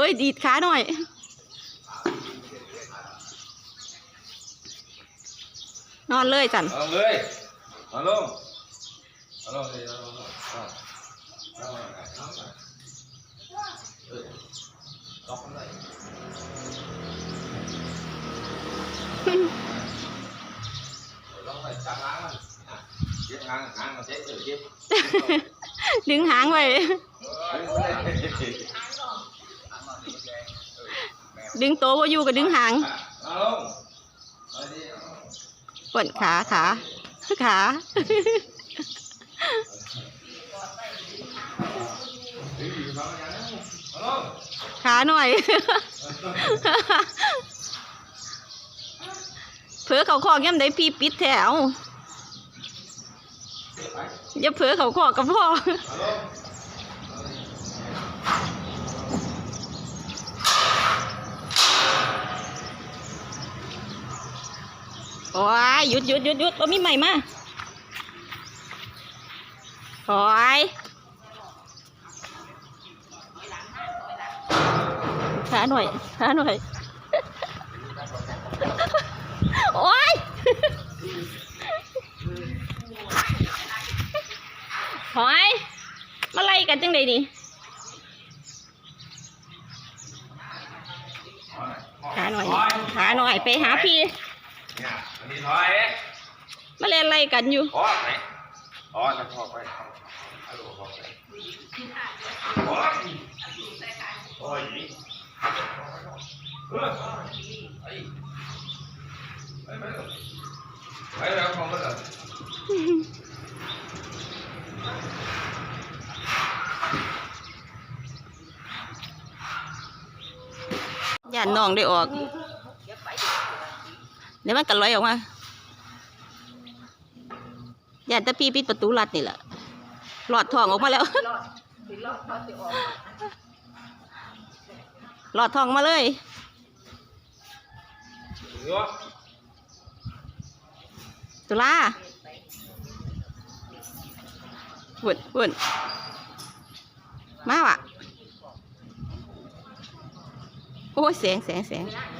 อ้ยดีดขาหน่อย นอนเลยจันเอาเลยมาลงมาลงเลยเอาลงเอาเอาเอาเอาเออล็อกมันเลยล็อกไปจับหางมันอะเจ็บหางหางมันเจ็บเจ็บดึงหางไว้ เออเอาเลย ดึงโตวบ่อยู่ก็ดึงหางเอางเอาดิเอาลงปวดขาขาขาขาหน่อย เผลอเขาคอกย่ำได้พี่ปิดแถว อย่าเผลอเขาคอกกับพ่อ เอาลง โอ้ยหยุดหยุดหยุดหยุดว่ามีใหม่มาโอ้ยขาหน่อยขาหน่อย โอ้ยหอยมาไล่กันจังไดนี่ขาหน่อยขาหน่อยไปหาพี่ นี่ถอยมาเล่นอะไรกันอยู่พอไหนอ๋อจะพอไปฮัลโหลพอไปพอโอ้ยเออไอ้ไปไปไปแล้วพ่อไปแล้วย่านน้องได้ออก เดี๋ยวมันกันลอยออกมาย่านแตะพี่ปิดประตูลัดนี่แหละหลอดทองออกมาแล้วหลอดทองมาเลยตุลาวุ่นวุ่นมาวะโอ้ยแสงแสงแสงว้ายว้ายว้ายว้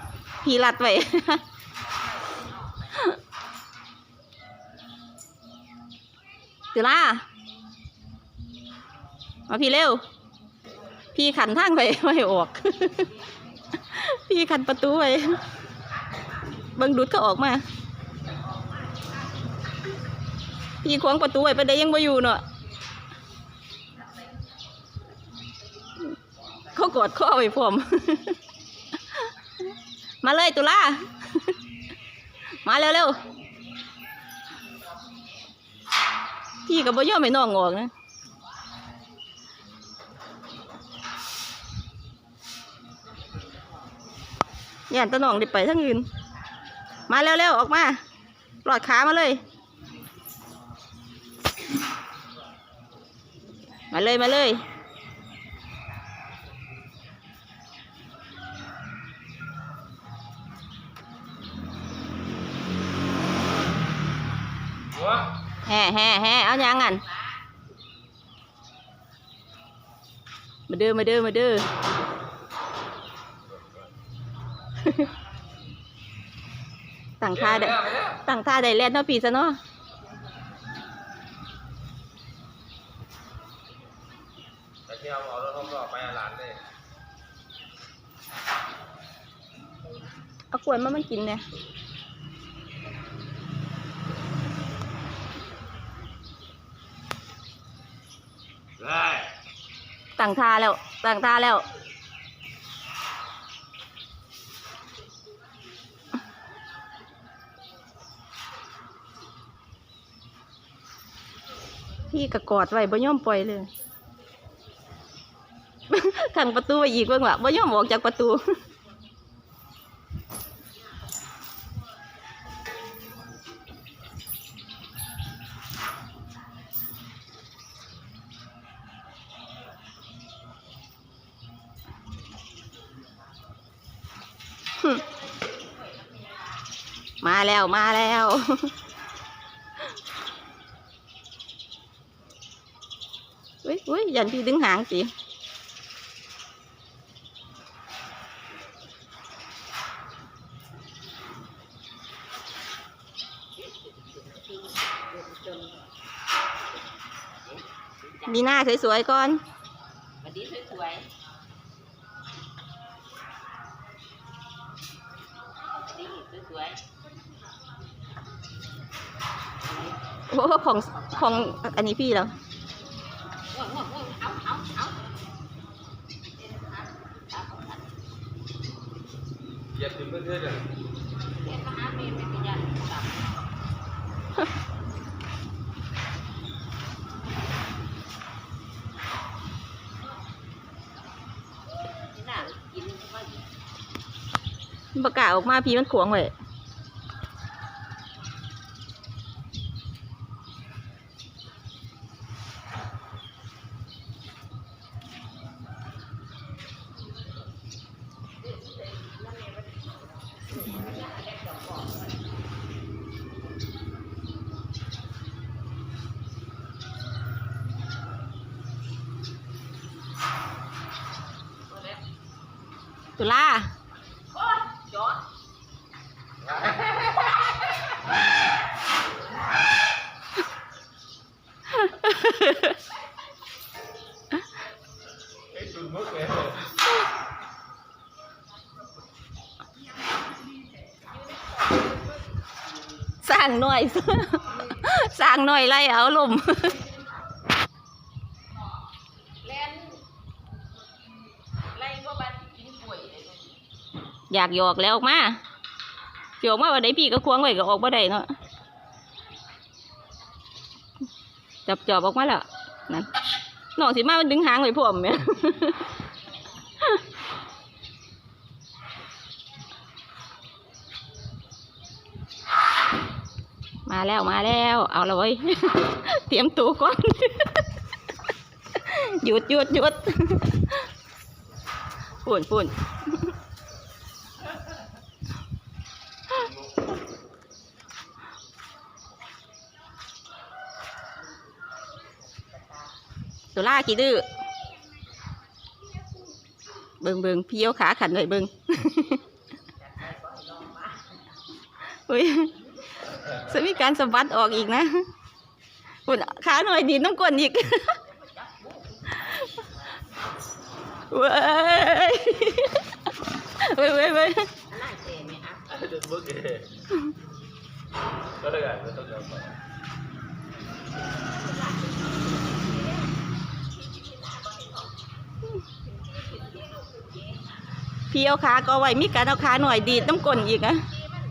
พี่รัดไว้ตือล่ามาพี่เร็ว พี่ขันทางไปไม่ออก พี่ขันประตูไว้เบังดุดก็ออกมา พี่ขวงประตูไว้ไปได้ยังไม่อยู่เนาะเขากอดข้อไว้พร้อม มาเลยตุลา มาเร็วๆ พี่กับบ่ยอมให้น้องออกนะ ย่านตะน้องด้ไปทั้งอื่น มาเร็วๆ ออกมาปลอดขามาเลย มาเลยมาเลย แห่แห่แห่เอายังงันมาเด้อมาเด้อมาเด้อตั้งท่าได้ตั้งท่าได้แล้วเนาะพี่ซะเนาะแต่ที่เอาเอารถเขาก็ไปหลานเลยเอากล้วยมามันกินเนี่ย ได้ ตั้งทาแล้วตั้งทาแล้ว พี่กระกอดไว้บ่ยอมปล่อยเลยขังประตูไว้อีกเบิ่งว่าบ่ยอมออกจากประตู มาแล้วมาแล้ว อุ้ยอุ้ยยันพี่ดึงหางสิมีหน้าสวยๆก่อนสวัสดีสวยๆสวั โอ้ของของอันนี้พี่แล้วๆง่วงง่วงง่วงเอาเอาเอาเหยียบถึงเพื่อนๆเลยเรียนมหาเมย์เป็นพยานกลับนี่น่ากินมากประกาศออกมาพี่มันขวงไว้ตุลาโอ้ย ตุลยสร้างหน่อย สร้างหน่อยไล่เอาลม แลนไล่ว่าบ้านกินป่วยเลย อยากหยอกแล้วออกมาสิอกมาว่าได้พี่ก็ควงไว้ก็ออกมาได้เนาะจับจอบออกมาแล้วนั่นน้องสิมามันดึงหางไว้พร้อมเนี่ยมาแล้วมาแล้ว เอาละเว้ยเตรียมตัวก่อนหยุดหยุดหยุดปุ่นปุ่น ตัวล่ากี่ดื้อเบิงเบิงพี่เอาขาขันไว้เบิงอุ้ยจะมีการสะบัดออกอีกนะปุ่นขาหน่อยดีดน้ำก้นอีกเว้ยเว้ยเว้ยเว้ย น่าเจ๋งไหมอะ ไอ้ตุนมุกเลยก็เลยกันไม่ต้องยอมไป พี่เอาขาก็ไว้มีการเอาขาหน่อยดีดน้ำกลนอีกนะ